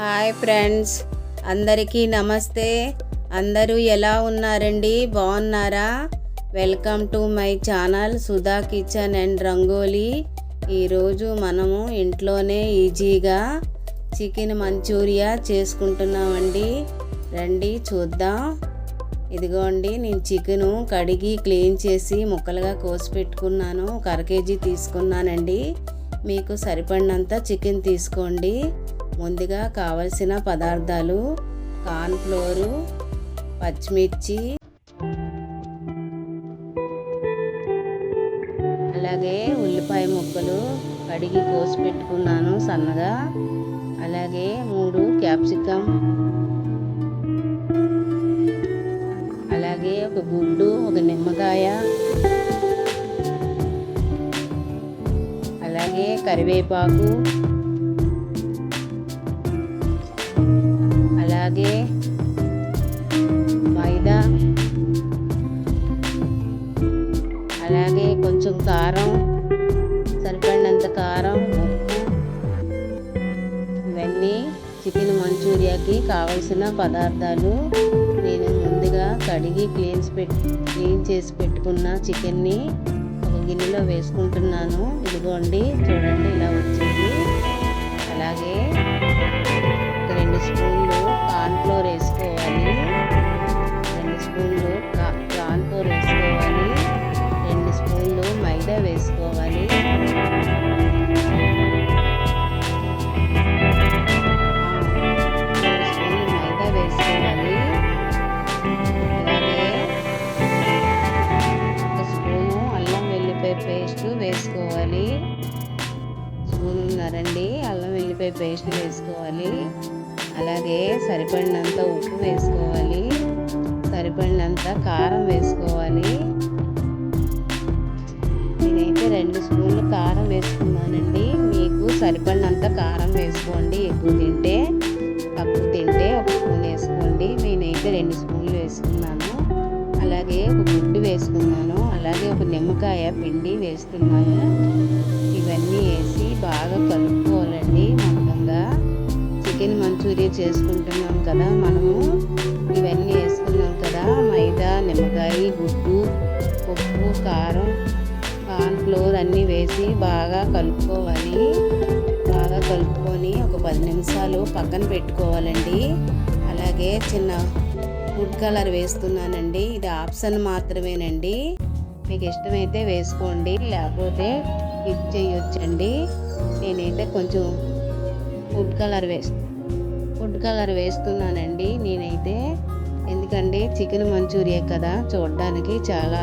Hi friends. అందరికీ నమస్తే. అందరూ ఎలా ఉన్నారండి? బాగున్నారా? Welcome to my channel Sudha kitchen and rangoli. ఈరోజు మనము ఇంట్లోనే ఈజీగా చికెన్ మంచూరియా చేసుకుంటున్నామండి. రండి చూద్దాం. ఇదిగోండి నేను చికెను కడిగి క్లీన్ చేసి ముక్కలుగా కోసి పెట్టుకున్నాను. ఒక అర కేజీ తీసుకున్నానండి. మీకు సరిపడినంత చికెన్ తీసుకోండి. ముందుగా కావలసిన పదార్థాలు కార్న్ఫ్లోరు పచ్చిమిర్చి అలాగే ఉల్లిపాయ ముక్కలు కడిగి కోసి పెట్టుకున్నాను సన్నగా. అలాగే మూడు క్యాప్సికమ్ అలాగే ఒక గుడ్డు ఒక నిమ్మకాయ అలాగే కరివేపాకు కారం ఉప్పు ఇవన్నీ చికెన్ మంచూరియాకి కావలసిన పదార్థాలు నేను ముందుగా కడిగి క్లీన్స్ పెట్టి క్లీన్ చేసి పెట్టుకున్న చికెన్ని ఒక గిన్నెలో వేసుకుంటున్నాను. ఇదిగోండి చూడండి ఇలా వచ్చింది. అలాగే రెండు స్పూన్లు కార్న్ఫ్లోర్ వేసుకోవాలి స్పూన్నరండి అల్లం వెల్లిపాయ పేస్ట్ వేసుకోవాలి. అలాగే సరిపడినంత ఉప్పు వేసుకోవాలి. సరిపడినంత కారం వేసుకోవాలి. నేనైతే రెండు స్పూన్లు కారం వేసుకున్నానండి. మీకు సరిపడినంత కారం వేసుకోండి. ఎక్కువ తింటే తక్కువ తింటే ఒక స్పూన్ వేసుకోండి. నేనైతే రెండు స్పూన్లు వేసుకున్నాను. అలాగే ఒక గుడ్డు వేసుకున్నాను. అలాగే ఒక నిమ్మకాయ పిండి వేస్తున్నాను. కలుపుకోవాలండి మొత్తంగా. చికెన్ మంచూరియా చేసుకుంటున్నాం కదా మనము. ఇవన్నీ వేసుకున్నాం కదా. మైదా నిమ్మకాయ గుడ్డు ఉప్పు కారం కార్న్ఫ్లోర్ అన్నీ వేసి బాగా కలుపుకోవాలి. బాగా కలుపుకొని ఒక పది నిమిషాలు పక్కన పెట్టుకోవాలండి. అలాగే చిన్న ఫుడ్ కలర్ వేస్తున్నానండి. ఇది ఆప్షన్ మాత్రమేనండి. మీకు ఇష్టమైతే వేసుకోండి. లేకపోతే ఇది చేయొచ్చండి. నేనైతే కొంచెం ఫుడ్ కలర్ వేస్ ఫుడ్ కలర్ వేస్తున్నానండి నేనైతే. ఎందుకంటే చికెన్ మంచూరియా కదా చూడడానికి చాలా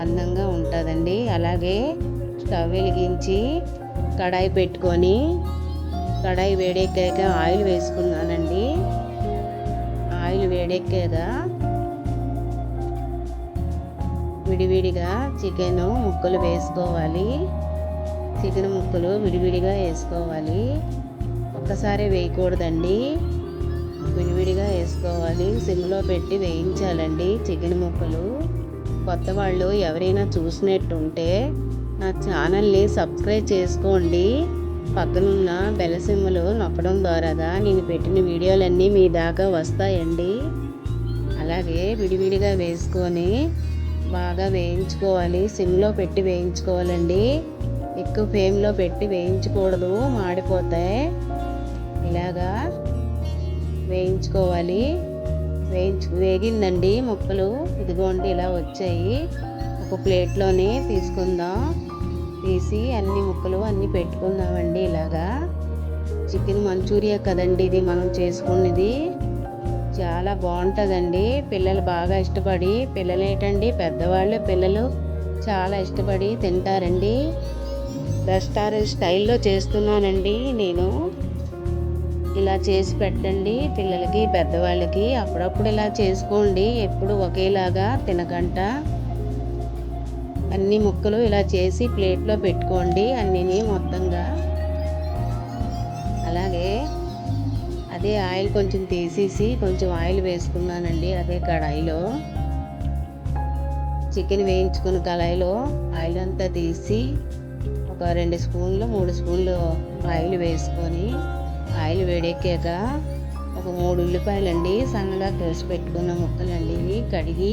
అందంగా ఉంటుందండి. అలాగే స్టవ్ వెలిగించి కడాయి పెట్టుకొని కడాయి వేడెక్కాక ఆయిల్ వేసుకున్నానండి. ఆయిల్ వేడెక్కాక విడివిడిగా చికెన్ ముక్కలు వేసుకోవాలి. చికెన్ ముక్కలు విడివిడిగా వేసుకోవాలి. ఒక్కసారి వేయకూడదండి. విడివిడిగా వేసుకోవాలి. సిమ్లో పెట్టి వేయించాలండి చికెన్ ముక్కలు. కొత్త వాళ్ళు ఎవరైనా చూసినట్టుంటే నా ఛానల్ని సబ్స్క్రైబ్ చేసుకోండి. పక్కనున్న బెల్ సిమ్లు నొక్కడం ద్వారా నేను పెట్టిన వీడియోలన్నీ మీ దాకా వస్తాయండి. అలాగే విడివిడిగా వేసుకొని బాగా వేయించుకోవాలి. సిమ్లో పెట్టి వేయించుకోవాలండి. ఎక్కువ ఫ్లేమ్లో పెట్టి వేయించకూడదు మాడిపోతాయి ఇలాగా వేయించుకోవాలి. వేయించు వేగిందండి ముక్కలు. ఇదిగోండి ఇలా వచ్చాయి. ఒక ప్లేట్లోనే తీసుకుందాం. తీసి అన్ని ముక్కలు అన్నీ పెట్టుకుందామండి ఇలాగా. చికెన్ మంచూరియా కదండి ఇది మనం చేసుకున్నది. చాలా బాగుంటుందండి. పిల్లలు బాగా ఇష్టపడి పిల్లలు ఏంటండి పెద్దవాళ్ళు పిల్లలు చాలా ఇష్టపడి తింటారండి. రెస్టారెంట్ స్టైల్లో చేస్తున్నానండి నేను. ఇలా చేసి పెట్టండి పిల్లలకి పెద్దవాళ్ళకి. అప్పుడప్పుడు ఇలా చేసుకోండి. ఎప్పుడు ఒకేలాగా తినకంట అన్ని ముక్కలు ఇలా చేసి ప్లేట్లో పెట్టుకోండి అన్నీ మొత్తంగా. అలాగే అదే ఆయిల్ కొంచెం తీసేసి కొంచెం ఆయిల్ వేసుకున్నానండి అదే కడాయిలో. చికెన్ వేయించుకున్న కళాయిలో ఆయిల్ అంతా తీసి ఒక రెండు స్పూన్లు మూడు స్పూన్లు ఆయిల్ వేసుకొని ఆయిల్ వేడెక్కాక ఒక మూడు ఉల్లిపాయలండి సన్నగా కోసి పెట్టుకున్న ముక్కలండి ఇవి కడిగి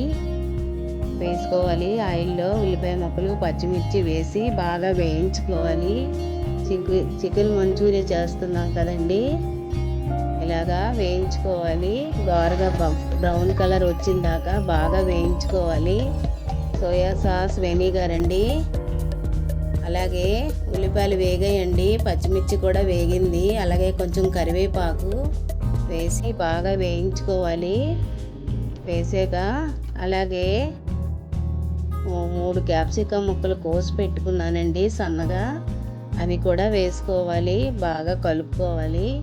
వేసుకోవాలి. ఆయిల్లో ఉల్లిపాయ ముక్కలు పచ్చిమిర్చి వేసి బాగా వేయించుకోవాలి. చికెన్ చికెన్ మంచూరియా చేస్తున్నాం కదండి. ఇలాగా వేయించుకోవాలి. దోరగా బ్రౌన్ కలర్ వచ్చిందాక బాగా వేయించుకోవాలి. సోయా సాస్ వెనిగర్ అండి. అలాగే ఉల్లిపాయలు వేగాయండి. పచ్చిమిర్చి కూడా వేగింది. అలాగే కొంచెం కరివేపాకు వేసి బాగా వేయించుకోవాలి. వేసాక అలాగే మూడు క్యాప్సికమ్ ముక్కలు కోసి పెట్టుకున్నానండి సన్నగా. అవి కూడా వేసుకోవాలి. బాగా కలుపుకోవాలి.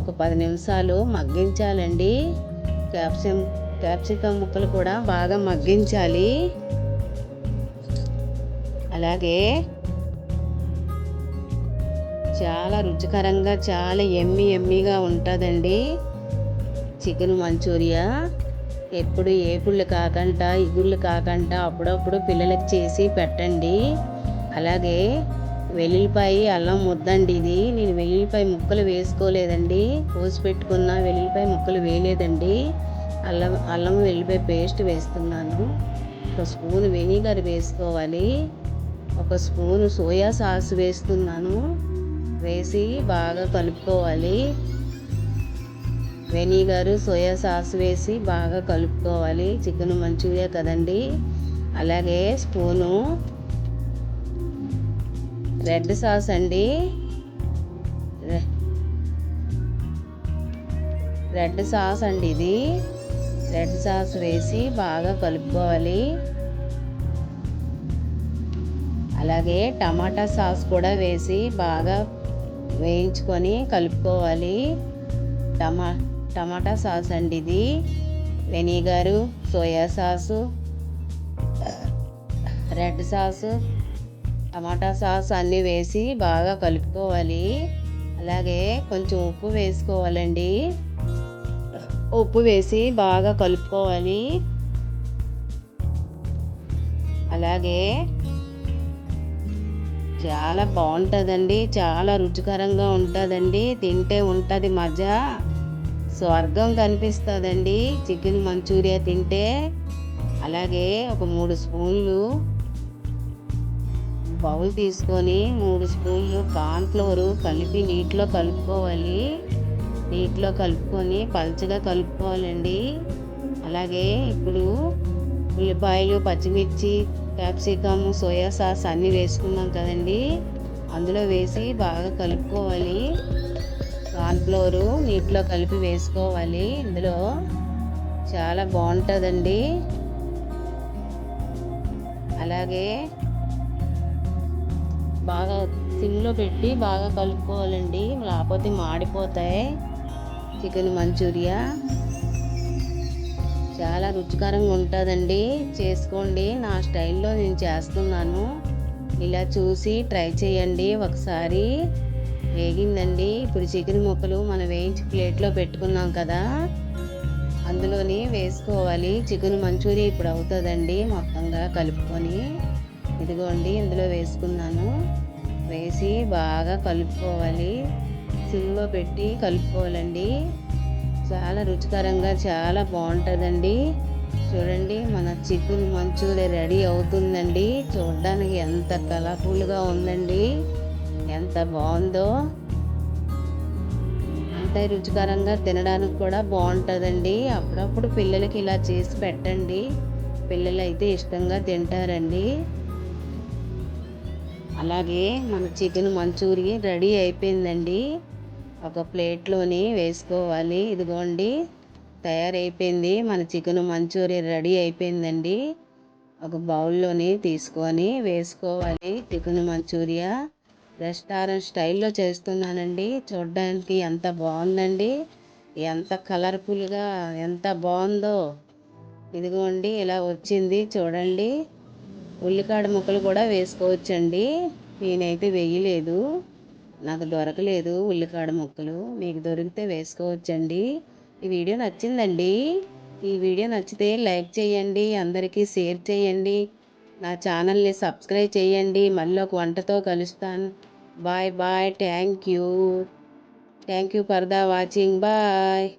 ఒక పది నిమిషాలు మగ్గించాలండి. క్యాప్సికమ్ క్యాప్సికమ్ ముక్కలు కూడా బాగా మగ్గించాలి. అలాగే చాలా రుచికరంగా చాలా ఎమ్మి ఎమ్మిగా ఉంటుందండి. చికెన్ మంచూరియా ఎప్పుడు ఏపుళ్ళు కాకుండా ఇగుళ్ళు కాకుండా అప్పుడప్పుడు పిల్లలకి చేసి పెట్టండి. అలాగే వెల్లుల్లిపాయ అల్లం ముద్దండి ఇది. నేను వెల్లుల్లిపాయ ముక్కలు వేసుకోలేదండి. కోసి పెట్టుకున్న వెల్లుల్లిపాయ ముక్కలు వేయలేదండి. అల్లం అల్లం వెల్లుల్లిపాయ పేస్ట్ వేస్తున్నాను. ఒక స్పూన్ వెనిగర్ వేసుకోవాలి. ఒక స్పూన్ సోయా సాస్ వేస్తున్నాను. వేసి బాగా కలుపుకోవాలి. వెనిగర్ సోయా సాస్ వేసి బాగా కలుపుకోవాలి. చికెన్ మంచూరియా కదండి. అలాగే స్పూను రెడ్ సాస్ అండి. రెడ్ సాస్ అండి ఇది. రెడ్ సాస్ వేసి బాగా కలుపుకోవాలి. అలాగే టమాటా సాస్ కూడా వేసి బాగా వేయించుకొని కలుపుకోవాలి. టమా టమాటా సాస్ అండి ఇది. Vinegar soya sauce red sauce tomato sauce అన్నీ వేసి బాగా కలుపుకోవాలి. అలాగే కొంచెం ఉప్పు వేసుకోవాలండి. ఉప్పు వేసి బాగా కలుపుకోవాలి. అలాగే చాలా బాగుంటుందండి. చాలా రుచికరంగా ఉంటుందండి. తింటే ఉంటుంది మజా. స్వర్గం కనిపిస్తుందండి. చికెన్ మంచూరియా తింటే. అలాగే ఒక మూడు స్పూన్లు బౌల్ తీసుకొని మూడు స్పూన్లు కార్న్ఫ్లోరు కలిపి నీటిలో కలుపుకోవాలి. నీటిలో కలుపుకొని పలుచగా కలుపుకోవాలండి. అలాగే ఇప్పుడు ఉల్లిపాయలు పచ్చిమిర్చి క్యాప్సికమ్ సోయా సాస్ అన్నీ వేసుకున్నాం కదండి. అందులో వేసి బాగా కలుపుకోవాలి. కార్న్ఫ్లోరు నీటిలో కలిపి వేసుకోవాలి. ఇందులో చాలా బాగుంటుందండి. అలాగే బాగా సిమ్లో పెట్టి బాగా కలుపుకోవాలండి. లేకపోతే మాడిపోతాయి. Chicken manchurian. చాలా రుచికరంగా ఉంటుందండి. చేసుకోండి. నా స్టైల్లో నేను చేస్తున్నాను. ఇలా చూసి ట్రై చేయండి. ఒకసారి వేగిందండి. ఇప్పుడు చికెన్ ముక్కలు మనం వేయించి ప్లేట్లో పెట్టుకున్నాం కదా. అందులోని వేసుకోవాలి. చికెన్ మంచూరియా ఇప్పుడు అవుతుందండి. మొత్తంగా కలుపుకొని ఇదిగోండి ఇందులో వేసుకున్నాను. వేసి బాగా కలుపుకోవాలి. సిమ్లో పెట్టి కలుపుకోవాలండి. చాలా రుచికరంగా చాలా బాగుంటుందండి. చూడండి మన చికెన్ మంచూరియా రెడీ అవుతుందండి. చూడడానికి ఎంత కలర్ఫుల్గా ఉందండి. ఎంత బాగుందో. అంత రుచికరంగా తినడానికి కూడా బాగుంటుందండి. అప్పుడప్పుడు పిల్లలకి ఇలా చేసి పెట్టండి. పిల్లలు అయితే ఇష్టంగా తింటారండి. అలాగే మన చికెన్ మంచూరియా రెడీ అయిపోయిందండి. ఒక ప్లేట్లోని వేసుకోవాలి. ఇదిగోండి తయారైపోయింది. మన చికెన్ మంచూరియా రెడీ అయిపోయిందండి. ఒక బౌల్లోని తీసుకొని వేసుకోవాలి. చికెన్ మంచూరియా రెస్టారెంట్ స్టైల్లో చేస్తున్నానండి. చూడడానికి ఎంత బాగుందండి. ఎంత కలర్ఫుల్గా ఎంత బాగుందో. ఇదిగోండి ఇలా వచ్చింది. చూడండి ఉల్లికాడ ముక్కలు కూడా వేసుకోవచ్చండి. నేనైతే వేయలేదు. నాకు దొరకలేదు ఉల్లికాడ ముక్కలు. మీకు దొరికితే వేసుకోవచ్చండి. ఈ వీడియో నచ్చిందండి. ఈ వీడియో నచ్చితే లైక్ చేయండి అందరికీ షేర్ చేయండి. నా ఛానల్ని సబ్స్క్రైబ్ చేయండి. మళ్ళీ ఒక వంటతో కలుస్తాను. Bye bye. Thank you. Thank you for the watching. Bye.